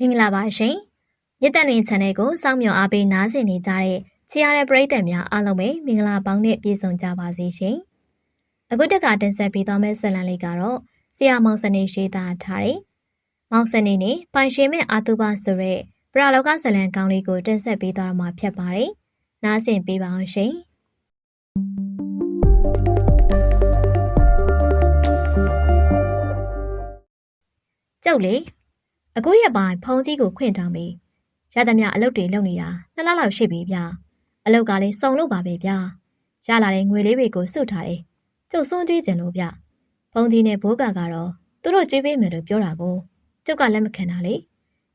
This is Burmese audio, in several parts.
မင်္ဂလာပါရှင်။မြစ်တန်တွင် channel ကိုစောင့်မျှော်အားပေးနားဆင်နေကြတဲ့ချီရတဲ့ပရိသတ်များအားလုံးပဲမင်္ဂလာပေါင်းနဲ့ပြည့်စုံကြပါစေရှင်။အခုတက်ကတင်ဆက်ပေးသွားမယ့်ဇာတ်လမ်းလေးကတော့ဆရာမောင်စနေရှိသားထားတဲ့မောင်စနေနဲ့ပိုင်ရှင်မဲ့အာတုဘဆိုတဲ့ပရလောကဇာတ်လမ်းကောင်းလေးကိုတင်ဆက်ပေးသွားမှာဖြစ်ပါတယ်။နားဆင်ပေးပါအောင်ရှင်။ကျုပ်လေ အခုရက်ပိုင်းဖုန်းကြီးကိုခွင့်တောင်းပြီးရသမျှအလုပ်တွေလုပ်နေတာနှစ်လလောက်ရှိပြီဗျအလုပ်ကလည်းစုံလို့ပါပဲဗျရလာတဲ့ငွေလေးတွေကိုစုထားတယ်ကျုပ်စွန့်ကြည့်ကြလို့ဗျဖုန်းကြီးနဲ့ဘိုးကကတော့သူတို့ကြွေးပေးမယ်လို့ပြောတာကိုကျုပ်ကလက်မခံတာလေ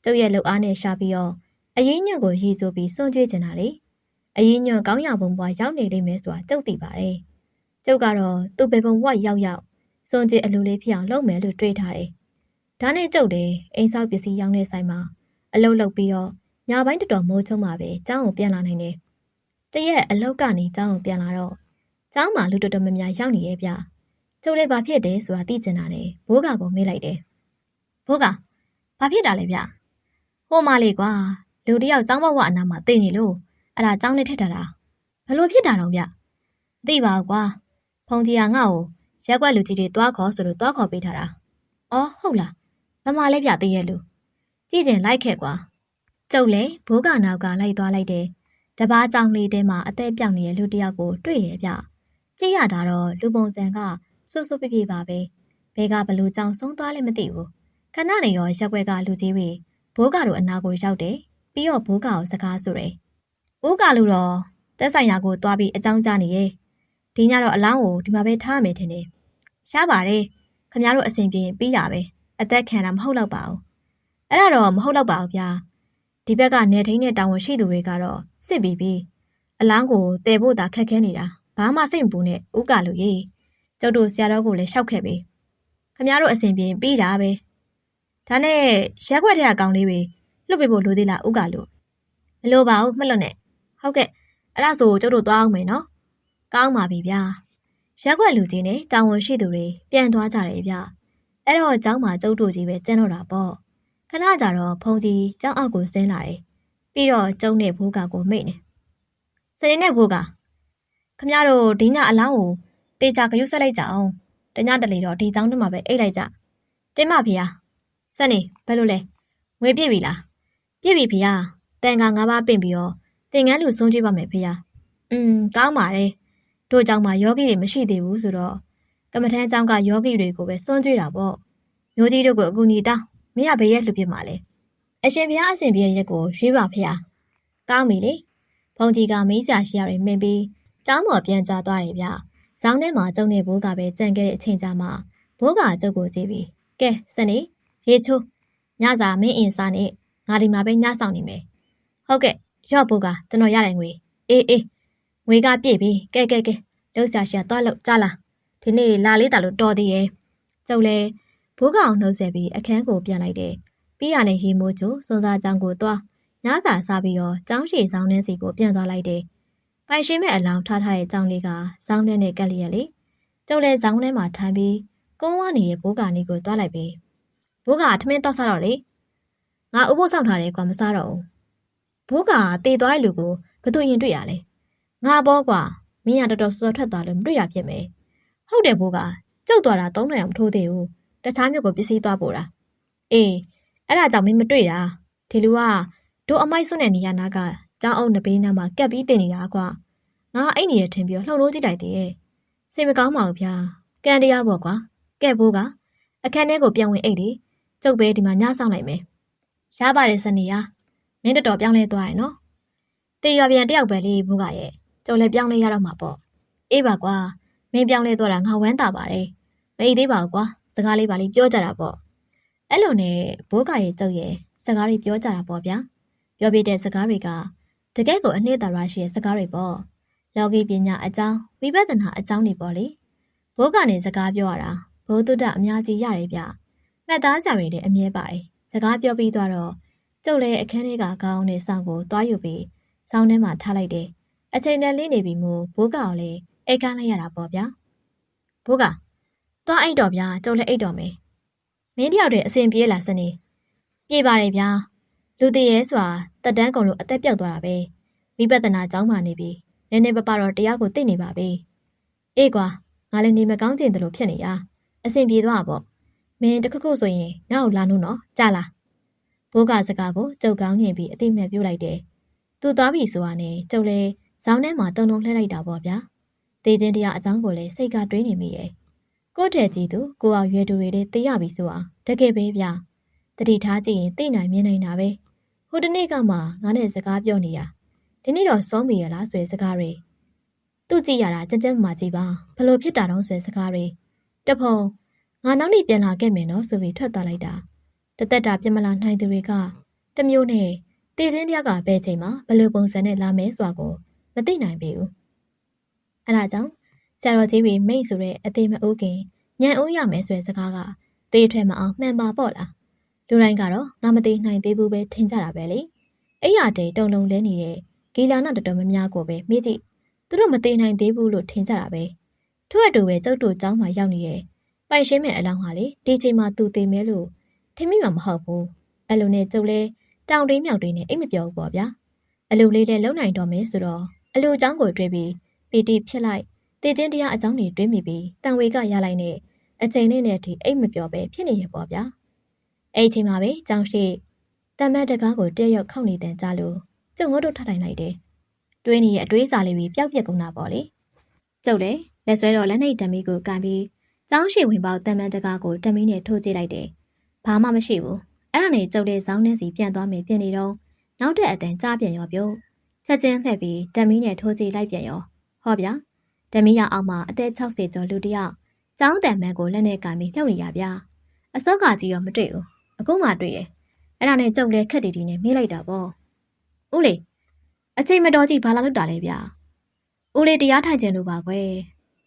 ကျုပ်ရဲ့လှုပ်အားနဲ့ရှာပြီးတော့အရင်ညွန့်ကိုရည်ဆိုပြီးစွန့်ကြွေးချင်တာလေအရင်ညွန့်ကောင်းရပုံပွားရောက်နေလိမ့်မယ်ဆိုတာကျုပ်သိပါတယ်ကျုပ်ကတော့သူ့ပေပုံဝတ်ရောက်ရောက်စွန့်ကြွေးအလိုလေးဖြစ်အောင်လုပ်မယ်လို့တွေးထားတယ် ဒါနဲ့ကျုပ်တယ်အိမ်ဆောက်ပစ္စည်းရောင်းတဲ့ဆိုင်မှာအလုပ်လုပ်ပြီးတော့ညပိုင်းတော်တော်မိုးချုံမှာပဲကျောင်းကိုပြန်လာနိုင်တယ်။တရက်အလုပ်ကနေကျောင်းကိုပြန်လာတော့ကျောင်းမှာလူတော်တော်များများရောက်နေရဲ့ဗျ။ကျုပ်လည်းဘာဖြစ်တယ်ဆိုတာသိချင်တာနဲ့ဘိုးကကိုမေးလိုက်တယ်။ဘိုးကဘာဖြစ်တာလဲဗျ။ဟိုမလေးကွာလူတယောက်ကျောင်းဘဝအနားမှာသိနေလို့အဲ့ဒါကျောင်းနဲ့ထက်တာတာဘလို့ဖြစ်တာတော့ဗျ။သိပါကွာဖုန်ကြီးကငါ့ကိုရက်ွက်လူကြီးတွေတွားခေါ်ဆိုလို့တွားခေါ်ပေးထားတာ။အော်ဟုတ်လား။ မမလည်းပြသေးရဲ့လူကြည့်ကျင်လိုက်ခဲ့ကွာကျုပ်လည်းဘိုးကနောက်ကလိုက်သွားလိုက်တယ်တပားကြောင်လေးထဲမှာအသက်ပြောင်နေတဲ့လူတစ်ယောက်ကိုတွေ့ရဗျကြည့်ရတာတော့လူပုံစံကစွတ်စွတ်ပြပြပါပဲဘဲကဘလူကြောင်ဆုံးသွားလည်းမသိဘူးခဏနေရောရက်ွက်ကလူကြီးတွေဘိုးကတို့အနာကိုရောက်တယ်ပြီးတော့ဘိုးကကိုစကားဆိုတယ်ဦးကလူတော့တက်ဆိုင်ရာကိုသွားပြီးအကြောင်းကြားနေရဲ့ဒီညတော့အလောင်းကိုဒီမှာပဲထားမယ်ထင်တယ်ရပါတယ်ခမရတို့အစဉ်ပြေပြီးတာပဲ အသက်ခံတာမဟုတ်တော့ပါဘူးအဲ့ဒါတော့မဟုတ်တော့ပါဘူးဗျာဒီဘက်ကနေထိန်နဲ့တာဝန်ရှိသူတွေကတော့စစ်ပြီးပြီအလောင်းကိုတည်ဖို့သာခက်ခဲနေတာဘာမှစိတ်မပူနဲ့ဥကလူကြီးကျုပ်တို့ဆရာတော်ကိုလည်းရှောက်ခဲ့ပြီခမတို့အစဉ်ပြေပြီးတာပဲဒါနဲ့ရက်ွက်တဲ့အကောင်လေးတွေလွတ်ပေးဖို့လိုသေးလားဥကလူမလိုပါဘူးမလွတ်နဲ့ဟုတ်ကဲ့အဲ့ဒါဆိုကျုပ်တို့သွားအောင်မယ်နော်ကောင်းပါပြီဗျာရက်ွက်လူကြီးနဲ့တာဝန်ရှိသူတွေပြန်သွားကြတယ်ဗျ အဲ့တော့ကျောင်းမှာကျုပ်တို့ကြီးပဲကျန်းတော့တာပေါ့ခဏကြာတော့ဖုန်ကြီးကျောင်းအောက်ကိုဆင်းလာတယ်ပြီးတော့ကျုံနဲ့ဘိုးကကိုမိတ်နေစနေနဲ့ဘိုးကခမရတို့ဒီညအလောင်းကိုတေချာခရုဆက်လိုက်ကြအောင်တညတလေတော့ဒီကျောင်းထဲမှာပဲအိတ်လိုက်ကြတင်းမဖေဟာစနေဘယ်လိုလဲငွေပြည့်ပြီလားပြည့်ပြီဖေဟာတန်ကငါးပါးပင့်ပြီးတော့တင်ငန်းလူဆုံးကြည့်ပါမယ်ဖေဟာอืมကောင်းပါတယ်တို့ကျောင်းမှာယောဂီတွေမရှိသေးဘူးဆိုတော့ ကမ္မထမ်းကျောင်းကယောဂီတွေကိုပဲစွန့်ကြွေးတာပေါ့မျိုးကြီးတို့ကိုအကူအညီတောင်းမင်းကဘယ်ရက်လှုပ်ပြမှာလဲအရှင်ဘုရားအရှင်ဘုရားရက်ကိုရွေးပါဖေဟာကောင်းပြီလေဘုံကြီးကမင်းဆရာရှိရတွေမင်းပြီးကျောင်းပေါ်ပြန်ကြသွားတယ်ဗျဇောင်းထဲမှာကျုံနေဘိုးကပဲကြံခဲ့တဲ့အချိန်ကြာမှဘိုးကကျုပ်ကိုကြည့်ပြီးကဲစနေရေချိုးညစာမင်းအင်စားနဲ့ငါဒီမှာပဲညဆောင်နေမယ်ဟုတ်ကဲ့ရော့ဘိုးကကျွန်တော်ရတဲ့ငွေအေးအေးငွေကပြည့်ပြီကဲကဲကဲလှုပ်ရှားရှာသွားလို့ကြလား ဒီနေ့လာလေးတာလို့တော်သေးရဲ့ကျုပ်လည်းဘိုးကောင်နှုတ်ဆက်ပြီးအခန်းကိုပြန်လိုက်တယ်ပြီးရတဲ့ရေမိုးချိုစွန်စားကြောင်ကိုသွားညစာစားပြီးတော့ကျောင်းရှည်ဆောင်နှင်းစီကိုပြန်သွားလိုက်တယ်ပိုင်ရှင်းမဲ့အလောင်းထားထားတဲ့ကျောင်းလေးကစောင်းနှင်းနဲ့ကက်လျက်လေကျုပ်လည်းဇောင်းထဲမှာထိုင်ပြီးကုန်းဝနေတဲ့ဘိုးကနေကိုသွားလိုက်ပြီဘိုးကထမင်းတော့စားတော့လေငါဥပုသ်ဆောင်ထားတယ်ကွာမစားတော့ဘူးဘိုးကတေသွားတဲ့လူကိုဘသူရင်တွေ့ရလဲငါဘောကွာမင်းရတော်တော်စောထွက်သွားလို့မတွေ့ရဖြစ်မယ် ဟုတ်တယ်ဘိုးကကျုပ်သွားတာသုံးနိုင်အောင်မထိုးသေးဘူးတခြားမြို့ကိုပစ္စည်းသွားပို့တာအေးအဲ့ဒါကြောင့်မင်းမတွေ့တာဒီလူကတို့အမိုက်စွန့်တဲ့နေရာနာကကျောင်းအုပ်နဘေးနားမှာကက်ပြီးတင်နေတာကွာငါအဲ့နေရထင်ပြီးလှုပ်လို့ကြည့်လိုက်သေးရဲ့စိတ်မကောင်းပါဘူးဗျာကံတရားပေါ့ကွာကဲ့ဘိုးကအခန်းထဲကိုပြန်ဝင်အိတ်လေကျုပ်ပဲဒီမှာညဆောင်လိုက်မယ်ရပါတယ်စနေရမင်းတော်တော်ပြောင်းလဲသွားရင်နော်တေရွာပြန်တယောက်ပဲလေဘိုးကရဲ့ကျုပ်လည်းပြောင်းလဲရတော့မှာပေါ့အေးပါကွာ မင်းပြောင်းလဲသွားတာငါဝမ်းသာပါတယ်မအိတ်သေးပါဘူးကွာစကားလေးပါလေးပြောကြတာပေါ့အဲ့လိုနဲ့ဘိုးကရဲ့ကျုပ်ရဲ့စကားတွေပြောကြတာပေါ့ဗျာပြောပြတဲ့စကားတွေကတကယ့်ကိုအနှစ်သာရရှိတဲ့စကားတွေပေါ့လောကီပညာအကြောင်းဝိပဿနာအကြောင်းတွေပေါ့လေဘိုးကနေစကားပြောရတာဘိုးတုဒ္ဒအများကြီးရတယ်ဗျမှတ်သားကြတွေလည်းအမြဲပါတယ်စကားပြောပြီးသွားတော့ကျုပ်လည်းအခန်းထဲကခေါင်းနဲ့စောင်းကိုတွားယူပြီးစောင်းထဲမှာထားလိုက်တယ်အချိန်တန်လေးနေပြီမို့ဘိုးကောင်လည်း အိတ်ကန်းလိုက်ရတာပေါ့ဗျာဘိုးကသွားအိတ်တော်ဗျာကျုပ်လည်းအိတ်တော်မယ်မင်းတယောက်တည်းအစဉ်ပြေးလာစနေပြေးပါတယ်ဗျာလူတည်ရဲဆိုတာတက်တန်းကုန်လို့အသက်ပြောက်သွားတာပဲဝိပဿနာကျောင်းမှနေပြီနည်းနည်းပပတော့တရားကိုသိနေပါပြီအေးကွာငါလည်းနေမကောင်းကျင်တယ်လို့ဖြစ်နေရအဆင်ပြေသွားပါပေါ့မင်းတခခုခုဆိုရင်ငါ့ကိုလာလို့နော်ကြလားဘိုးကစကားကိုကြုတ်ကောင်းညင်ပြီးအတိမဲ့ပြုတ်လိုက်တယ်သူသွားပြီဆိုတာနဲ့ကျုပ်လည်းဇောင်းထဲမှာတုံတုံလှည့်လိုက်တာပေါ့ဗျာ တေချင်းတရားအကြောင်းကိုလည်းစိတ်ကတွေးနေမိရဲ့ကိုတဲ့ကြီးသူကိုအောင်ရွယ်သူတွေလည်းသိရပြီဆိုတာတကယ်ပဲဗျာတတိထားကြည့်ရင်သိနိုင်မြင်နိုင်တာပဲဟိုတနေ့ကမှငါနဲ့စကားပြောနေရဒီနေ့တော့စောမိရလားဆိုတဲ့စကားတွေသူ့ကြည့်ရတာကြမ်းကြမ်းမှကြည့်ပါဘလို့ဖြစ်တာတော့ဆိုတဲ့စကားတွေတဖုံငါနောက်နေ့ပြန်လာခဲ့မယ်နော်ဆိုပြီးထွက်သွားလိုက်တာတသက်တာပြမလာနိုင်သူတွေကတမျိုးနဲ့တည်ချင်းတရားကဘယ်ချိန်မှာဘလို့ပုံစံနဲ့လာမဲဆိုတာကိုမသိနိုင်ပေဘူး အဲဒါကြောင့်ဆရာတော်ကြီးတွေမိတ်ဆိုတဲ့အသေးမအိုးခင်ညံအိုးရမယ်ဆိုတဲ့စကားကသေးထွက်မအောင်မှန်ပါပေါ့လားလူတိုင်းကတော့ငါမသေးနိုင်သေးဘူးပဲထင်ကြတာပဲလေအဲ့ရတဲ့တုံလုံးလဲနေတဲ့ဂီလာနာတော်တော်များများကိုပဲမိကြည့်သူတို့မသေးနိုင်သေးဘူးလို့ထင်ကြတာပဲထို့အတူပဲကျုပ်တို့ကျောင်းမှာရောက်နေတဲ့ပိုင်ရှင်းမဲ့အလောင်းဟာလေဒီချိန်မှာသူသေးမဲလို့ထင်မိမှာမဟုတ်ဘူးအဲ့လိုနဲ့ကျုပ်လဲတောင်တွေးမြောက်တွေးနဲ့အိတ်မပြောဘူးပေါ့ဗျာအလိုလေးတဲ့လုံနိုင်တော်မယ်ဆိုတော့အလိုကျောင်းကိုတွေးပြီး ပီတိဖြစ်လိုက်တည်ခြင်းတရားအကြောင်းတွေတွေးမိပြီးတန်ဝေကရလိုက်နဲ့အချိန်နဲ့နဲ့အထိအိတ်မပြောပဲဖြစ်နေရပေါ့ဗျာအဲ့ဒီချိန်မှာပဲကြောင်ရှိတမတ်တကားကိုတဲရောက်ခောက်နေတဲ့ကြားလို့ကျုံငုတ်တို့ထထိုင်လိုက်တယ်တွေးနေရဲ့အတွေးစာလေးပြီးပျောက်ပြက်ကုန်တာပေါ့လေကျုပ်လည်းလက်ဆွဲတော်လက်နှိပ်တံမီကိုကန်ပြီးကျောင်းရှိဝင်ပေါတမန်တကားကိုတမီးနဲ့ထိုးကြည့်လိုက်တယ်ဘာမှမရှိဘူးအဲ့ဒါနဲ့ကျုပ်လေးဇောင်းနှင်းစီပြန်သွားမယ်ပြင်နေတော့နောက်တဲ့အတန်ကြားပြန်ရောပြုတ်ချက်ချင်းလှည့်ပြီးတမီးနဲ့ထိုးကြည့်လိုက်ပြန်ရော ဟောဗျာတမီးရအောင်မှာအသက်60ကျော်လူတယောက်ကျောင်းတန်မန်ကိုလက်နဲ့ကန်ပြီးလှုပ်နေရဗျာအစောကကြီးရောမတွေ့ဘူးအခုမှတွေ့ရဲ့အဲ့ဒါနဲ့ကျုပ်လည်းခက်တီတီနဲ့မေးလိုက်တာပေါ့ဦးလေးအချိန်မတော်ကြီးဘာလာလုပ်တာလဲဗျာဦးလေးတရားထိုင်ခြင်းလို့ပါကွယ်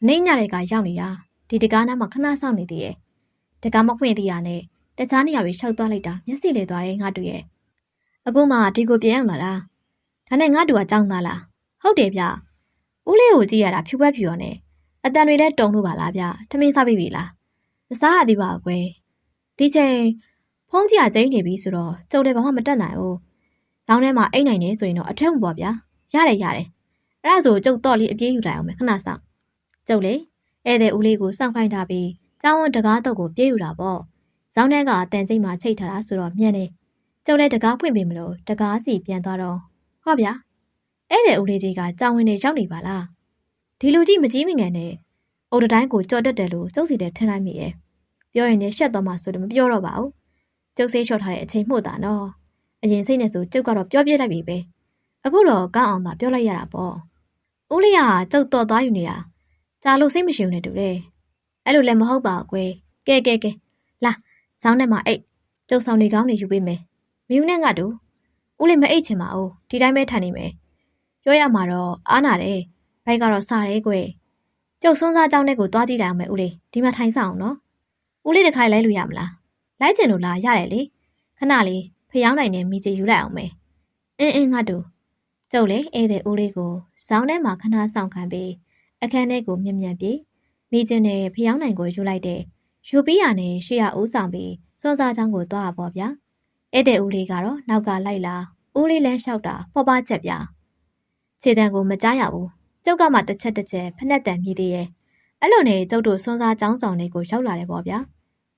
မင်းညတဲ့ကရောက်နေတာဒီတကားနားမှာခဏစောင့်နေသေးရဲ့တကားမဖွင့်သေးရနဲ့တခြားနေရာတွေရှောက်သွားလိုက်တာမျက်စိလေသွားတယ်ငါတွေ့ရဲ့အခုမှဒီကိုပြန်ရောက်လာတာဒါနဲ့ငါတူကကြောင်းသားလားဟုတ်တယ်ဗျ ဦးလေးကိုကြည့်ရတာဖြူပတ်ဖြူရောနဲ့အတန်တွေလည်းတုံလို့ပါလားဗျထမင်းစားပြီလားမစားရသေးပါဘူးကွယ်ဒီချိန်ဖုံးကြီးကကျင်းနေပြီဆိုတော့ကျုပ်လည်းဘာမှမတတ်နိုင်ဘူး။ဆောင်းထဲမှာအိတ်နိုင်နေဆိုရင်တော့အထက်မပေါ့ဗျာ။ရတယ်ရတယ်။အဲ့ဒါဆိုကျုပ်တော့လေးအပြေးယူလိုက်အောင်မယ်ခဏဆောင်။ကျုပ်လေဧည့်သည်ဦးလေးကိုစောင့်ခိုင်းထားပြီးကျောင်းဝန်တကားတော့ကိုပြေးယူတာပေါ့။ဆောင်းထဲကအတန်ကျိတ်မှာချိတ်ထားတာဆိုတော့မြင်နေ။ကျုပ်လည်းတကားဖွင့်ပေးမလို့တကားစီပြန်သွားတော့ဟောဗျာ။ ဧည့်သည်ဦးလေးကြီးကကျောင်းဝင်နေရောက်နေပါလား။ဒီလူကြီးမကြီးမငန်နဲ့အိုတတိုင်းကိုကြော်တက်တယ်လို့ကျုပ်စီတဲ့ထင်လိုက်မိရဲ့။ပြောရင်လည်းရှက်သွားမှဆိုတော့မပြောတော့ပါဘူး။ကျုပ်ဆေးလျှော့ထားတဲ့အချိန်မှုတာနော်။အရင်စိတ်နဲ့ဆိုကျုပ်ကတော့ပြောပြလိုက်ပြီပဲ။အခုတော့ကောင်းအောင်သာပြောလိုက်ရတာပေါ့။ဦးလေးကကျုပ်တော်သွားယူနေတာ။ကြာလို့စိတ်မရှိဘူးနဲ့တူတယ်။အဲ့လိုလည်းမဟုတ်ပါဘူးကွယ်။ကဲကဲကဲလာဇောင်းထဲမှာအိတ်ကျုပ်ဆောင်နေကောင်းနေယူပေးမယ်။မယူနဲ့ငါတူဦးလေးမအိတ်ချင်ပါဘူး။ဒီတိုင်းပဲထိုင်နေမယ်။ ပြောရမှာတော့အားနာတယ်။ဘိုက်ကတော့စားတယ်ကွယ်။ကျုပ်စွန်းစားကြောင်းတဲ့ကိုသွားကြည့်လိုက်အောင်မယ်ဦးလေး။ဒီမှာထိုင်ဆောင်နော်။ဦးလေးတစ်ခိုင်လိုက်လို့ရမလား။လိုက်ချင်လို့လားရတယ်လေ။ခဏလေးဖျောင်းနိုင်တဲ့မိကြီးယူလိုက်အောင်မယ်။အင်းအင်းငါတူကျုပ်လေဧည့်သည်ဦးလေးကိုဇောင်းထဲမှာခဏဆောင်ခံပြီးအခန်းထဲကိုမြင်မြန်ပြေးမိချင်းနဲ့ဖျောင်းနိုင်ကိုယူလိုက်တဲ့ယူပြီးရနဲ့ရှေ့ရဦးဆောင်ပြီးစွန်းစားချောင်းကိုသွားပါဗျာဧည့်သည်ဦးလေးကတော့နောက်ကလိုက်လာဦးလေးလန်းလျှောက်တာဖော်ပါချက်ဗျာ ခြေတံကိုမကြားရဘူးကျုပ်ကမှတစ်ချက်တစ်ချက်ဖက်နဲ့တန်မြည်သေးရဲ့အဲ့လိုနဲ့ကျုပ်တို့စွန်းစားချောင်းဆောင်လေးကိုရောက်လာတယ်ပေါ့ဗျာ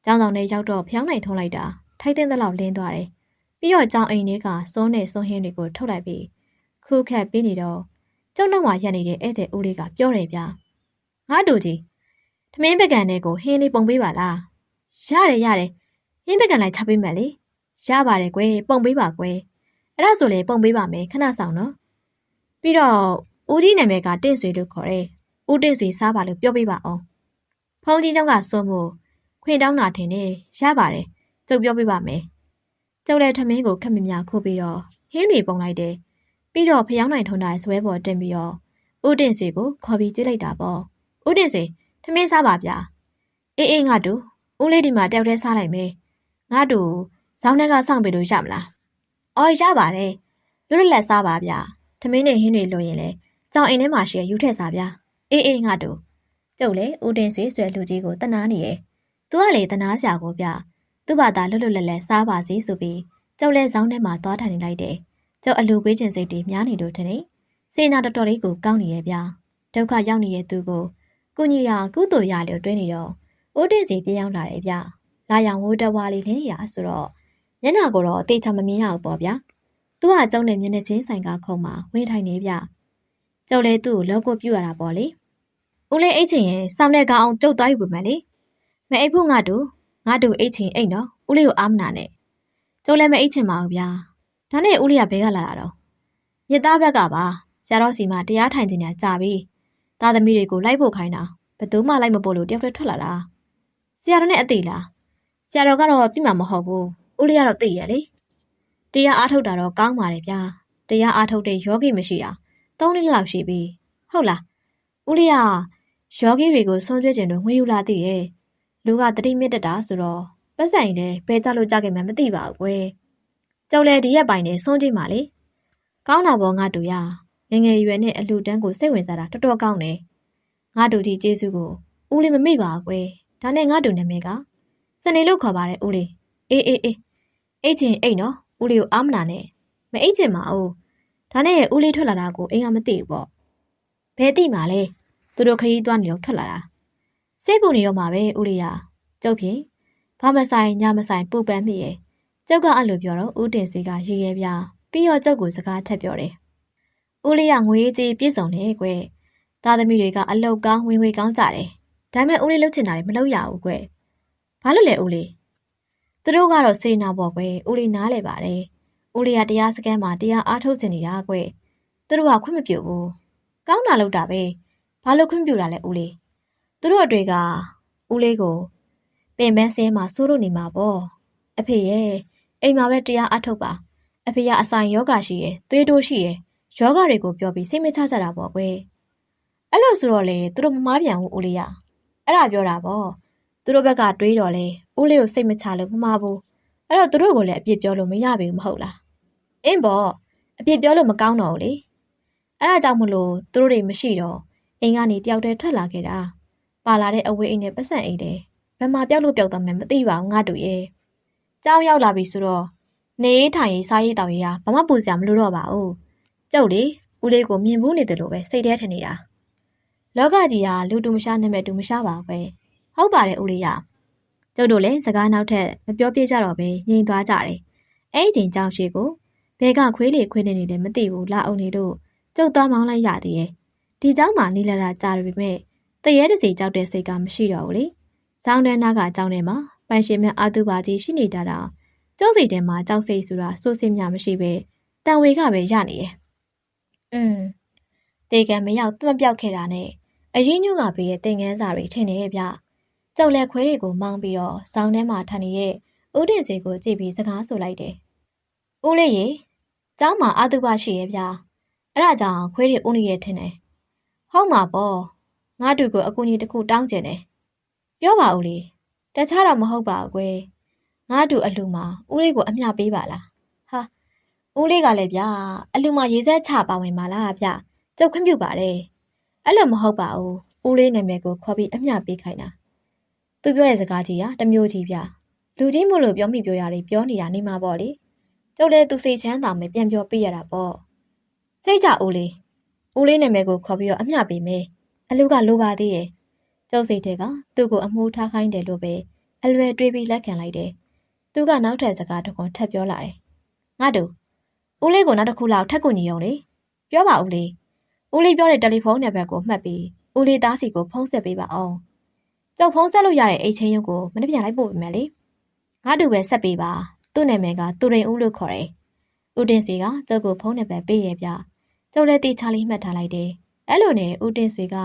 ချောင်းဆောင်လေးရောက်တော့ဖျောင်းနိုင်ထုံးလိုက်တာထိုက်တဲ့လောက်လင်းသွားတယ်ပြီးတော့ကြောင်အိမ်လေးကစွန်းနဲ့စွန်းဟင်းတွေကိုထုတ်လိုက်ပြီးခုခက်ပြီးနေတော့ကျုံနောက်မှာရက်နေတဲ့ဧည့်သည်ဦးလေးကပြောတယ်ဗျာငါတို့ကြီးထမင်းပကံနဲ့ကိုဟင်းလေးပုံပေးပါလားရတယ်ရတယ်ဟင်းပကံလိုက်ချပေးမယ်လေရပါတယ်ကွယ်ပုံပေးပါကွယ်အဲ့ဒါဆိုလေပုံပေးပါမယ်ခဏဆောင်နော် ပြီးတော့ဦးကြီးနာမည်ကတင့်ဆွေလို့ခေါ်တယ်ဦးတင့်ဆွေစားပါလို့ပြောပေးပါအောင်ဖုန်းကြီးเจ้าကစွန်းမို့ခွင်တောင်းတာထင်တယ်ရပါတယ်ကျုပ်ပြောပေးပါမယ်ကျုပ်လည်းထမင်းကိုခက်မမြခိုးပြီးတော့ဟင်းတွေပုံလိုက်တယ်ပြီးတော့ဖျောင်းနိုင်ထုံးတာဆွဲပေါ်တင်ပြီးတော့ဥတင်ဆွေကိုခေါ်ပြီးကြည့်လိုက်တာပေါ့ဥတင်ဆွေထမင်းစားပါဗျာအေးအေးငါတို့ဦးလေးဒီမှာတယောက်တည်းစားလိုက်မယ်ငါတို့ဇောင်းထဲကစောင့်ပေးလို့ရမလားအော်ရပါတယ်လွတ်လပ်စားပါဗျာထ မင်းနဲ့ဟင်းတွေလိုရင်လေကြောင်အိမ်ထဲမှာရှိရယူထက်စားဗျာအေးအေးငါတို့ကျုပ်လေဦးတင်ဆွေဆွဲလူကြီးကိုတနာနေရဲ့သူကလေတနာစရာကိုဗျသူ့ဘာသာလွတ်လွတ်လပ်လပ်စားပါစီဆိုပြီးကျုပ်လည်းဇောင်းထဲမှာသွားထိုင်နေလိုက်တယ်ကျုပ်အလူပေးခြင်းစိတ်တွေများနေလို့ထင်တယ်စေနာတော်တော်လေးကိုကောင်းနေရဲ့ဗျာဒုက္ခရောက်နေတဲ့သူကိုကုညီရကုသိုလ်ရလို့တွဲနေတော့ဦးတင်စီပြန်ရောက်လာတယ်ဗျာလာရောင်ဝိုးတဝါလေးလင်းနေရဆိုတော့မျက်နှာကိုတော့အသေးချာမမြင်ရဘူးပေါ့ဗျာ သူကကျုံနဲ့မျက်နှာချင်းဆိုင်ကခုံမှာဝင်ထိုင်နေဗျကျုပ်လည်းသူ့ကိုလောက်ကိုပြုတ်ရတာပေါ့လေဦးလေးအိတ်ချင်ရင်စောင်းတဲ့ကောင်အောင်ကျုပ်သွားယူပါမယ်လေမအိတ်ဖို့ငါတို့ငါတို့အိတ်ချင်အိတ်နော်ဦးလေးကိုအားမနာနဲ့ကျုပ်လည်းမအိတ်ချင်ပါဘူးဗျာဒါနဲ့ဦးလေးကဘဲကလာတာတော့မြစ်သားဘက်ကပါဆရာတော်စီမှာတရားထိုင်ခြင်းညာကြာပြီသားသမီးတွေကိုလိုက်ဖို့ခိုင်းတာဘယ်သူမှလိုက်မပို့လို့တယောက်တည်းထွက်လာတာဆရာတော်နဲ့အသေးလားဆရာတော်ကတော့ပြစ်မှာမဟုတ်ဘူးဦးလေးကတော့သိရလေ တရားအားထုတ်တာတော့ကောင်းပါတယ်ဗျာတရားအားထုတ်တဲ့ယောဂိမရှိတာသုံးနှစ်လောက်ရှိပြီဟုတ်လားဦးလေးကယောဂိတွေကိုဆုံးကျွဲခြင်းတို့ငွေယူလာသိရဲ့လူကတတိမြင့်တက်တာဆိုတော့ပတ်ဆိုင်လည်းဘဲကြလို့ကြခဲ့မှမသိပါဘူးကွယ်ကျော်လေဒီရက်ပိုင်းနဲ့ဆုံးကြည့်ပါလေကောင်းတာပေါ့ငါတူရငငယ်ရွယ်နဲ့အလူတန်းကိုစိတ်ဝင်စားတာတော်တော်ကောင်းတယ်ငါတူကြီးကျေးဇူးကိုဦးလေးမမေ့ပါဘူးကွယ်ဒါနဲ့ငါတူနာမည်ကစနေလို့ခေါ်ပါတယ်ဦးလေးအေးအေးအေးအိတ်ချင်အိတ်နော် ဦးလေးကိုအားမနာနဲ့မအိတ်ချင်ပါဘူးဒါနဲ့ဦးလေးထွက်လာတာကိုအိမ်ကမသိဘူးပေါ့ဘယ်သိမှာလဲသူတို့ခရီးသွားနေတော့ထွက်လာတာစိတ်ပူနေတော့မှာပဲဦးလေးရကျုပ်ဖြင့်ဘာမဆိုင်ညမဆိုင်ပူပန်းမိရဲ့ကျုပ်ကအဲ့လိုပြောတော့ဦးတင်ဆွေကရေရဲပြပြီးတော့ကျုပ်ကိုစကားထက်ပြောတယ်ဦးလေးကငွေကြေးပြည့်စုံတယ်ကွသားသမီးတွေကအလောက်ကောင်းဝင်ငွေကောင်းကြတယ်ဒါပေမဲ့ဦးလေးလှုပ်ချင်တာတွေမလုပ်ရဘူးကွဘာလို့လဲဦးလေး သူတို့ကတော့စေနာပေါ့ကွယ်ဦးလေးနားလဲပါတယ်ဦးလေးကတရားစခန်းမှာတရားအားထုတ်ချင်နေတာကွသူတို့ကခွင့်မပြုဘူးကောင်းတာလုပ်တာပဲဘာလို့ခွင့်ပြုတာလဲဦးလေးသူတို့အတွေ့ကဦးလေးကိုပင်ပန်းစင်းမှာစိုးလို့နေမှာပေါ့အဖေရဲ့အိမ်မှာပဲတရားအထုတ်ပါအဖေကအဆိုင်ယောဂရှိရယ်သွေးတိုးရှိရယ်ယောဂတွေကိုပြောပြီးစိတ်မချကြတာပေါ့ကွယ်အဲ့လိုဆိုတော့လေသူတို့မမားပြန်ဘူးဦးလေးရအဲ့ဒါပြောတာပေါ့သူတို့ဘက်ကတွေးတော့လေ ဦးလေးကိုစိတ်မချလို့မမားဘူးအဲ့တော့သူတို့ကိုလည်းအပြစ်ပြောလို့မရပြီမဟုတ်လားအင်းပေါ့အပြစ်ပြောလို့မကောင်းတော့ဘူးလေအဲ့ဒါကြောင့်မလို့သူတို့တွေမရှိတော့အိမ်ကနေတယောက်တည်းထွက်လာခဲ့တာပါလာတဲ့အဝေးအိမ်နဲ့ပတ်စံအိမ်တယ်ဘယ်မှာပျောက်လို့ပျောက်သွားမှန်းမသိပါဘူးငါတို့ရဲ့ကြောင်းရောက်လာပြီဆိုတော့နေရေးထိုင်ရေးစားရေးတောင်ရေးဟာဘာမှပူစရာမလိုတော့ပါဘူးကျုပ်လေဦးလေးကိုမြင်ဘူးနေတယ်လို့ပဲစိတ်ထဲထင်နေတာလောကကြီးဟာလူတူမရှာနာမည်တူမရှာပါပဲဟုတ်ပါတယ်ဦးလေးရ ကျုပ်တို့လည်းစကားနောက်ထပ်မပြောပြကြတော့ပဲငြိမ်သွားကြတယ်အဲ့ဒီချိန်ကြောင်ရှိကိုဘဲကခွေးလေခွေးနေနေတယ်မသိဘူးလာအောင်နေတို့ကျုပ်သွားမောင်းလိုက်ရသေးရဲ့ဒီเจ้าမှာနေလာတာကြားရပေမဲ့တရေတစီကြောက်တဲ့စိတ်ကမရှိတော့ဘူးလေဆောင်းတန်းနာကအကြောင်းထဲမှာပိုင်ရှင်မြအာသူပါကြီးရှိနေတာတော့ကြောက်စိတ်ထဲမှာကြောက်စိတ်ဆိုတာစိုးစင်းများမရှိပဲတန်ဝေကပဲရနေတယ်။อืมတေကံမရောက်တွန့်ပြောက်ခဲ့တာနဲ့အရင်ညွန့်ကပေးတဲ့တင်ငန်းစာတွေထင်နေရဲ့ဗျ။ ကြောက်လက်ခွဲတွေကိုမောင်းပြီးတော့ဆောင်းထဲမှာထိုင်နေတဲ့ဦးတင်ဆွေကိုကြည့်ပြီးစကားဆိုလိုက်တယ်။ဦးလေးရေကျောင်းမှာအာသူပါရှိရဲ့ဗျ။အဲ့ဒါကြောင့်ခွဲတွေဦးနေရဲ့ထင်တယ်။ဟုတ်မှာပေါ့။ငါတို့ကိုအကူကြီးတစ်ခုတောင်းကျင်တယ်။ပြောပါဦးလေ။တခြားတော့မဟုတ်ပါဘူးကွယ်ငါတူအလူမှာဦးလေးကိုအမျှပေးပါလားဟာဦးလေးကလည်းဗျာအလူမှာရေစက်ချပါဝင်ပါလားဗျကျုပ်ခွင့်ပြုပါတယ်အဲ့လိုမဟုတ်ပါဘူးဦးလေးနာမည်ကိုခေါ်ပြီးအမျှပေးခိုင်းတာ သူပြောရဲ့စကားကြီးကတမျိုးကြီးဗျလူကြီးမို့လို့ပြောမိပြောရတယ်ပြောနေတာနေမှာပေါ့လေကျုပ်လည်းသူစိတ်ချမ်းသာမယ်ပြန်ပြောပေးရတာပေါ့စိတ်ကြဦးလေးဦးလေးနာမည်ကိုခေါ်ပြီးတော့အမျှပေးမယ်အလူကလိုပါသေးရဲ့ကျုပ်စိတ်ထဲကသူ့ကိုအမှုထားခိုင်းတယ်လို့ပဲအလွယ်တွေးပြီးလက်ခံလိုက်တယ်။သူကနောက်ထပ်စကားတစ်ခုထပ်ပြောလာတယ်။ငါတို့ဦးလေးကိုနောက်တစ်ခုလောက်ထပ်ကူညီအောင်လေ။ပြောပါဦးလေး။ဦးလေးပြောတဲ့တယ်လီဖုန်းနံပါတ်ကိုမှတ်ပြီးဦးလေးသားစီကိုဖုန်းဆက်ပေးပါအောင်။ ကျုပ်ဖုန်းဆက်လို့ရတဲ့အိတ်ချင်းရုပ်ကိုမနေ့ပြန်လိုက်ပို့ပေးမယ်လေ။ငါတို့ပဲဆက်ပေးပါ။သူ့နာမည်ကသူရင်ဦးလို့ခေါ်တယ်။ဦးတင်ဆွေကကျုပ်ကိုဖုန်းနံပါတ်ပေးရဲ့ဗျ။ကျုပ်လည်းတေချာလေးမှတ်ထားလိုက်တယ်။အဲ့လိုနဲ့ဦးတင်ဆွေက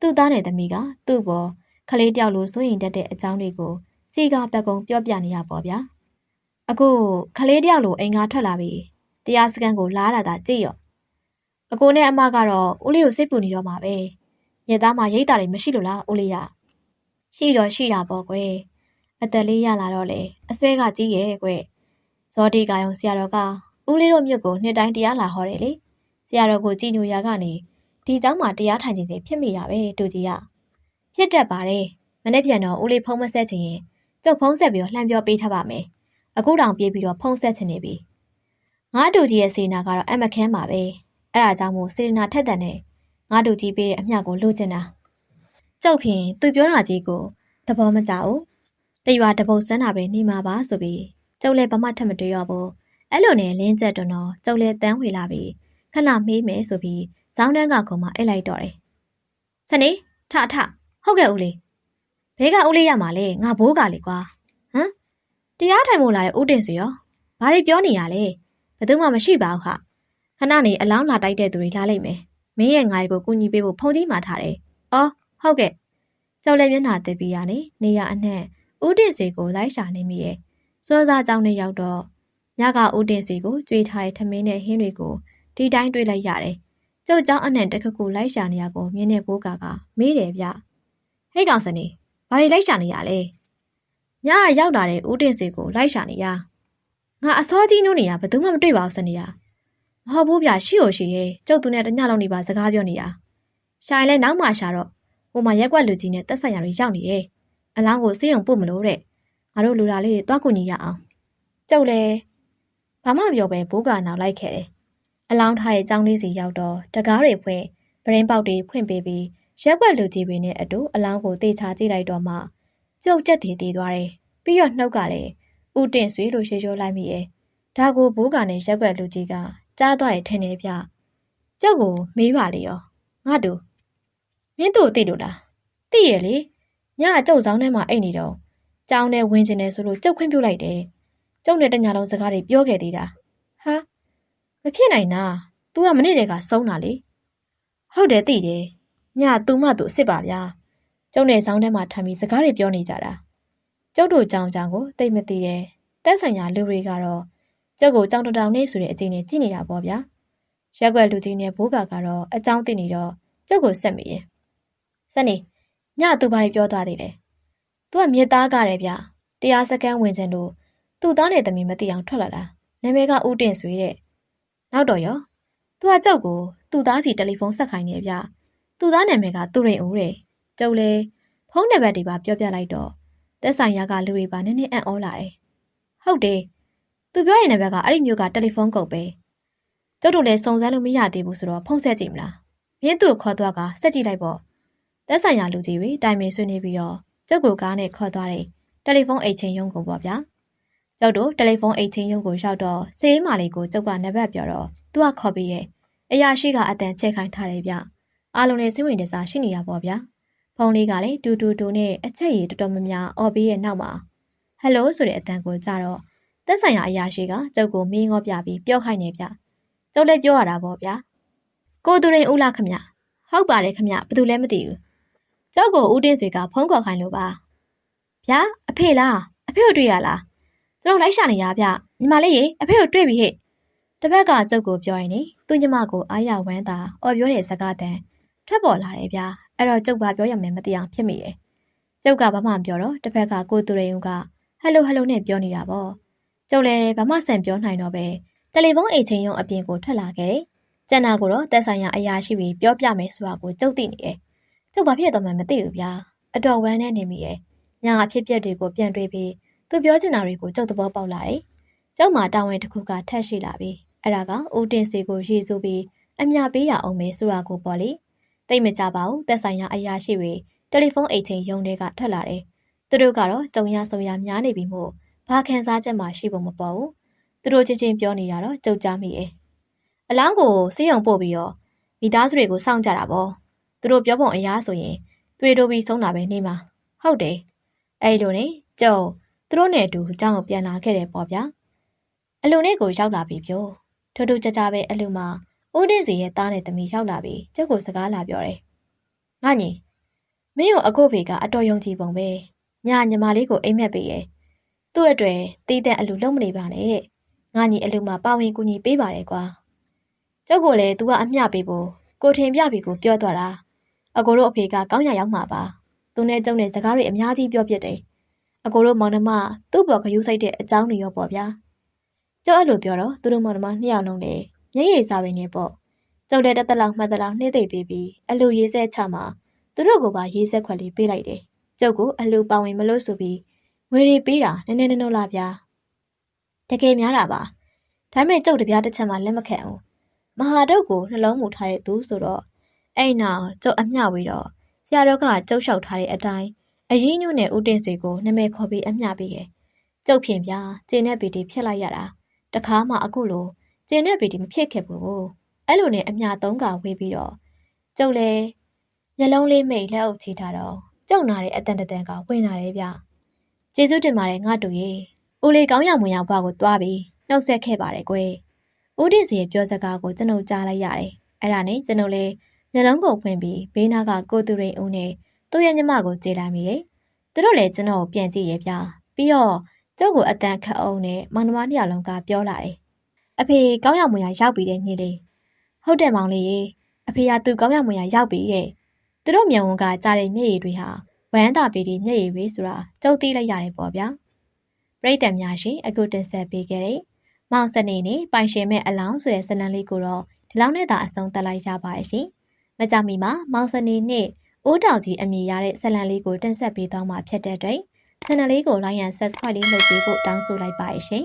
သူ့သားနဲ့သမီးကသူ့ဘောခလေးတယောက်လိုစိုးရင်တတ်တဲ့အကြောင်းတွေကိုစီကပက်ကုံပြောပြနေရပေါ့ဗျာအခုခလေးတယောက်လိုအိမ်ကထွက်လာပြီတရားစကန်ကိုလားတာသာကြည့်ရောအကိုနဲ့အမကတော့ဦးလေးကိုစိတ်ပူနေတော့မှာပဲမြက်သားမှာရိတ်တာတွေမရှိလို့လားဦးလေးရ ရှိတော့ရှိတာပေါ့ကွယ်အသက်လေးရလာတော့လေအစွဲကကြီးရဲ့ကွယ်ဇော်ဒီကယုံဆရာတော်ကဦးလေးတို့မြတ်ကိုနှစ်တိုင်းတရားလာဟောတယ်လေဆရာတော်ကိုကြည်ညိုရာကနေဒီเจ้าမှာတရားထိုင်ခြင်းတွေဖြစ်မိတာပဲတူကြီးရဖြစ်တတ်ပါတယ်မနေ့ပြန်တော့ဦးလေးဖုံးမဆက်ချင်ရင်ကျုပ်ဖုံးဆက်ပြီးတော့လှမ်းပြောပေးထားပါမယ် အခုတောင်ပြေးပြီးတော့ဖုံးဆက်ချင်နေပြီငါတူကြီးရဲ့စေနာကတော့အမခန်းပါပဲအဲ့ဒါကြောင့်မို့စေနာထက်တဲ့နဲ့ငါတူကြီးပေးတဲ့အမျှကိုလိုချင်တာ ကျုပ်ဖြင့်သူပြောတာကြီးကိုသဘောမကျဘူးတရွာတပုတ်ဆန်းတာပဲနေမှာပါဆိုပြီးကျုပ်လည်းဘာမှထပ်မတွေ့ရဘူးအဲ့လိုနဲ့လင်းချက်တော့တော့ကျုပ်လည်းတန်းဝေလာပြီးခဏမေးမယ်ဆိုပြီးဇောင်းတန်းကခုံမအိတ်လိုက်တော့တယ်စနေထထဟုတ်ကဲ့ဦးလေးဘဲကဦးလေးရမှာလေငါဘိုးကလေကွာဟမ်တရားထိုင်မို့လာတဲ့ဦးတင်စီရောဘာတွေပြောနေရလဲဘယ်သူမှမရှိပါဘူးခခဏနေအလောင်းလာတိုက်တဲ့သူတွေလာလိုက်မယ်မင်းရဲ့ငါ့ကိုကူညီပေးဖို့ဖုန်ကြီးမှာထားတယ်အော် ဟုတ်ကဲ့ကျောက်လည်းမျက်နှာတက်ပြီးရနေနေရအနှံ့ဦးတင်စီကိုလိုက်ရှာနေမိရဲ့စောစားကြောင်းနဲ့ရောက်တော့ညကဦးတင်စီကိုကြွေးထားတဲ့ထမင်းနဲ့ဟင်းတွေကိုဒီတိုင်းတွေးလိုက်ရတယ်ကျုပ်เจ้าအနှံ့တစ်ခါခုလိုက်ရှာနေရကိုမြင်းနဲ့ဘိုးကကမေးတယ်ဗျဟဲ့ကောင်စနေဘာတွေလိုက်ရှာနေရလဲညကရောက်လာတဲ့ဦးတင်စီကိုလိုက်ရှာနေရငါအစောကြီးနိုးနေရဘယ်သူမှမတွေ့ပါဘူးစနေရမဟုတ်ဘူးဗျရှိ ਉਹ ရှိရဲ့ကျုပ်သူနဲ့တညလုံးနေပါစကားပြောနေရရှာရင်လည်းနောက်မှရှာတော့ ဟိုမှာရက်ွက်လူကြီးနဲ့တက်ဆိုင်ရတွေရောက်နေရဲ့အလောင်းကိုစေးုံပို့မလို့တဲ့ငါတို့လူလာလေးတွေတွားကူညီရအောင်ကျုပ်လည်းဘာမှပြောပဲဘိုးကနောက်လိုက်ခဲ့တယ်အလောင်းထားတဲ့ကျောင်းလေးစီရောက်တော့တကားတွေဖွင့်ပရင်းပေါက်တွေဖွင့်ပေးပြီးရက်ွက်လူကြီးတွေနဲ့အတူအလောင်းကိုတေချာကြည့်လိုက်တော့မှကျုပ်ကြက်တည်တည်သွားတယ်ပြီးတော့နှုတ်ကလည်းဥတင်ဆွေလို့ရှေ့ရိုးလိုက်မိရဲ့ဒါကိုဘိုးကနဲ့ရက်ွက်လူကြီးကကြားသွားတယ်ထင်တယ်ဗျကျုပ်ကိုမေးပါလေရောငါတူ မင်းတို့သိလို့လားသိရလေညအကျုပ်ဆောင်ထဲမှာအိတ်နေတော့ကြောင်းထဲဝင်ကျင်တယ်ဆိုလို့ကျုပ်ခွင့်ပြုလိုက်တယ်ကျုပ်နဲ့တညာလုံးစကားတွေပြောခဲ့သေးတာဟာမဖြစ်နိုင်တာ तू ကမနေ့တည်းကဆုံးတာလေဟုတ်တယ်သိတယ်ည तू မှ तू အစ်စ်ပါဗျာကျုပ်နဲ့ဆောင်ထဲမှာထမ်းပြီးစကားတွေပြောနေကြတာကျုပ်တို့ကြောင်ကြောင်ကိုတိတ်မသိရဲ့တက်ဆိုင်ရာလူတွေကတော့ကျုပ်ကိုကြောင်တတောင်နေဆိုတဲ့အချိန်နဲ့ကြည့်နေတာပေါ့ဗျာရက်ွက်လူကြီးနဲ့ဘိုးကကတော့အကြောင်းသိနေတော့ကျုပ်ကိုဆက်မိရဲ့ ဆက်နေညသူဘာတွေပြောသွားသေးလဲ။"သူကမြေသားကားတယ်ဗျ။တရားစခန်းဝင်ချင်လို့သူ့သားနဲ့သမီးမသိအောင်ထွက်လာတာ။နာမည်ကဦးတင့်ဆွေတဲ့။နောက်တော့ရော။သူကကျုပ်ကိုသူ့သားဆီတယ်လီဖုန်းဆက်ခိုင်းတယ်ဗျ။သူ့သားနာမည်ကသူရိန်ဦးတဲ့။ကျုပ်လည်းဖုန်းနံပါတ်တွေပါပြောပြလိုက်တော့ သက်ဆိုင်ရာကလူတွေပါနည်းနည်းအံ့ဩလာတယ်။ဟုတ်တယ်။သူပြောတဲ့နံပါတ်ကအဲဒီမြို့ကတယ်လီဖုန်းကုတ်ပဲ။ကျုပ်တို့လည်းစုံစမ်းလို့မရသေးဘူးဆိုတော့ ဖုန်းဆက်ကြည့်မလား။မင်းသူ့ကိုခေါ်သွားကာ ဆက်ကြည့်လိုက်ပေါ့ သက်ဆိုင်ရာလူကြီးတွေတိုင်ပင်ဆွေးနွေးပြီးတော့ကျုပ်ကိုကားနဲ့ခေါ်သွားတယ်တယ်လီဖုန်းအိတ်ချင်းရုံးကိုပေါ့ဗျာကျုပ်တို့တယ်လီဖုန်းအိတ်ချင်းရုံးကိုရောက်တော့စေးမာလေးကိုကျုပ်ကနံပါတ်ပြောတော့သူကခေါ်ပြီးရဲ့အရာရှိကအတန်ချက်ခိုင်းထားတယ်ဗျအားလုံးနဲ့စိတ်ဝင်စားရှိနေရပေါ့ဗျာဖုန်းလေးကလည်းတူတူတူနဲ့အချက်ရည်တော်တော်များများអော်ပြီးရဲ့နောက်မှာဟယ်လိုဆိုတဲ့အတန်ကိုကြတော့သက်ဆိုင်ရာအရာရှိကကျုပ်ကိုမင်းငေါပြပြီးပြောခိုင်းနေဗျကျုပ်လည်းပြောရတာပေါ့ဗျာကိုသူရင်ဦးလာခမဟုတ်ပါတယ်ခမဘယ်သူလဲမသိဘူး ကျောက်ကိုဦးတင်းဆွေကဖုန်းခေါ်ခိုင်းလို့ပါဗျာအဖေလားအဖေကိုတွေ့ရလားသူတို့လိုက်ရှာနေရဗျညီမလေးရေအဖေကိုတွေ့ပြီဟဲ့တပတ်ကကျုပ်ကိုပြောရင်နေသူညီမကိုအားရဝမ်းသာအော်ပြောတဲ့စကားတန်ထွက်ပေါ်လာတယ်ဗျာအဲ့တော့ကျုပ်ကပြောရမယ်မသိအောင်ဖြစ်မိရဲ့ကျုပ်ကဘာမှမပြောတော့တစ်ဖက်ကကိုသူရိန်ဦးကဟယ်လိုဟယ်လိုနဲ့ပြောနေတာပေါ့ကျုပ်လည်းဘာမှဆန်ပြောနိုင်တော့ပဲတယ်လီဖုန်းအိတ်ချင်းရုံအပြင်ကိုထွက်လာခဲ့တယ်ကျန်တာကိုတော့တက်ဆိုင်ရာအရာရှိပြီးပြောပြမယ်ဆိုတာကိုကျုပ်သိနေတယ် ကျုပ်ဘာဖြစ်တော့မှမသိဘူးဗျာအတော်ဝမ်းနဲ့နေမိရဲ့ညာအဖြစ်ပြက်တွေကိုပြန်တွေးပြီးသူပြောချင်တာတွေကိုကျုပ်သဘောပေါက်လာတယ်ကျုပ်မှာတာဝန်တစ်ခုကထက်ရှိလာပြီအဲ့ဒါကဦးတင်ဆွေကိုရေဆိုပြီးအမြပေးရအောင်မယ်ဆိုတာကိုပေါ့လေတိတ်မကြပါဘူးတက်ဆိုင်ရာအရာရှိတွေတယ်လီဖုန်းအိတ်ချင်းရုံတွေကထွက်လာတယ်သူတို့ကတော့ကြုံရဆုံရများနေပြီမို့ဘာခံစားချက်မှရှိဖို့မပေါ်ဘူးသူတို့ချင်းချင်းပြောနေရတော့ကြုတ်ကြမိရဲ့အလောင်းကိုစေးရုံပို့ပြီးတော့မိသားစုတွေကိုစောင့်ကြတာပေါ့ သူတို့ပြောပုံအရာဆိုရင်တွေ့တို့ပြီးဆုံးတာပဲနေမှာဟုတ်တယ်အဲ့လိုနဲ့ကျုံသူတို့နဲ့အတူအကြောင်းကိုပြန်လာခဲ့တယ်ပေါ့ဗျာအလူနဲ့ကိုရောက်လာပြီပြောထိုးထိုးကြကြပဲအလူမှာဦးတင်းစီရဲ့သားနဲ့သမီးရောက်လာပြီးကျုပ်ကိုစကားလာပြောတယ်ငါညီမင်းကိုအကိုဖေကအတော်ယုံကြည်ပုံပဲညာညီမလေးကိုအိမ်မက်ပေးရဲ့သူ့အတွက်တီးတဲ့အလူလုံးမနေပါနဲ့တဲ့ငါညီအလူမှာပါဝင်ကူညီပေးပါတယ်ကွာကျုပ်ကိုလည်း तू ကအမျှပေးဖို့ကိုထင်ပြပြီကိုပြောသွားတာ အကိုတို့အဖေကကောင်းရရောက်မှာပါသူနဲ့ကျုံနဲ့စကားတွေအများကြီးပြောပြတယ်အကိုတို့မောင်နှမသူ့ပေါ်ခယူးဆိုင်တဲ့အကြောင်းတွေရောပေါ့ဗျာကျုပ်အဲ့လိုပြောတော့သူတို့မောင်နှမနှစ်ယောက်လုံးလည်းမျက်ရည်စားပင်နေပေါ့ကျုပ်လည်းတက်တက်လောက်မှတ်တက်လောက်နှိမ့်သိပ်ပြီးပြီးအလူရေးဆက်ချမှာသူတို့ကပါရေးဆက်ခွက်လေးပေးလိုက်တယ်ကျုပ်ကိုအလူပါဝင်မလို့ဆိုပြီးငွေတွေပေးတာနည်းနည်းနည်းနည်းလာဗျာတကယ်များတာပါဒါပေမဲ့ကျုပ်တပြားတစ်ချက်မှလက်မခံဘူးမဟာတုတ်ကိုနှလုံးမူထားတဲ့သူဆိုတော့ အဲ့နောက်ကျုပ်အမျှဝေတော့ဆရာတော်ကကျုပ်လျှောက်ထားတဲ့အတိုင်းအရင်းညွန့်နဲ့ဦးတင်ဆွေကိုနာမည်ခေါ်ပြီးအမျှပေးရဲ့ကျုပ်ဖြင့်ဗျာကျင်းတဲ့ပီတီဖြစ်လိုက်ရတာတခါမှအခုလိုကျင်းတဲ့ပီတီမဖြစ်ခဲ့ဘူးအဲ့လိုနဲ့အမျှသုံးကဝေးပြီးတော့ကျုပ်လည်းမျက်လုံးလေးမိတ်လက်အုပ်ချီထားတော့ကျုံနာတဲ့အတန်တန်ကဝင်လာတယ်ဗျကျေးဇူးတင်ပါတယ်ငါတူရေဦးလေးကောင်းရမွန်ရဘွားကိုတွားပြီးနှုတ်ဆက်ခဲ့ပါတယ်ကွယ်ဦးတင်ဆွေရဲ့ပြောစကားကိုကျွန်တော်ကြားလိုက်ရတယ်အဲ့ဒါနဲ့ကျွန်တော်လည်း မျက်လုံးကိုဖွင့်ပြီးဘေးနားကကိုသူရိန်ဦးနဲ့သူ့ရဲ့ညမကိုကြည်လိုက်မိတယ်သူတို့လည်းကျွန်တော်ကိုပြန်ကြည့်ရဲ့ဗျပြီးတော့ကျုပ်ကိုအတန်ခတ်အောင်နဲ့မောင်နှမနှစ်ယောက်လုံးကပြောလာတယ်အဖေကောင်းရမွန်ရရောက်ပြီးတဲ့ညီလေးဟုတ်တယ်မောင်လေးရေအဖေကသူကောင်းရမွန်ရရောက်ပြီးရဲ့သူတို့မြန်ဝန်ကကြားတဲ့မျက်ရည်တွေဟာဝမ်းသာပေဒီမျက်ရည်တွေဆိုတာကြုတ်သိလိုက်ရတယ်ပေါ့ဗျာပရိသတ်များရှင်အခုတင်ဆက်ပေးခဲ့တဲ့မောင်စနေနဲ့ပိုင်ရှင်မဲ့အလောင်းဆိုတဲ့ဇာတ်လမ်းလေးကိုတော့ဒီလောက်နဲ့သာအဆုံးသတ်လိုက်ရပါရဲ့ရှင် မကြမီမှာမောင်စနေနဲ့အိုးတောင်ကြီးအမည်ရတဲ့ဇာတ်လမ်းလေးကိုတင်ဆက်ပေးသွားမှာဖြစ်တဲ့အတွက် channel လေးကို like and subscribe လေးလုပ်ပေးဖို့တောင်းဆိုလိုက်ပါရရှင်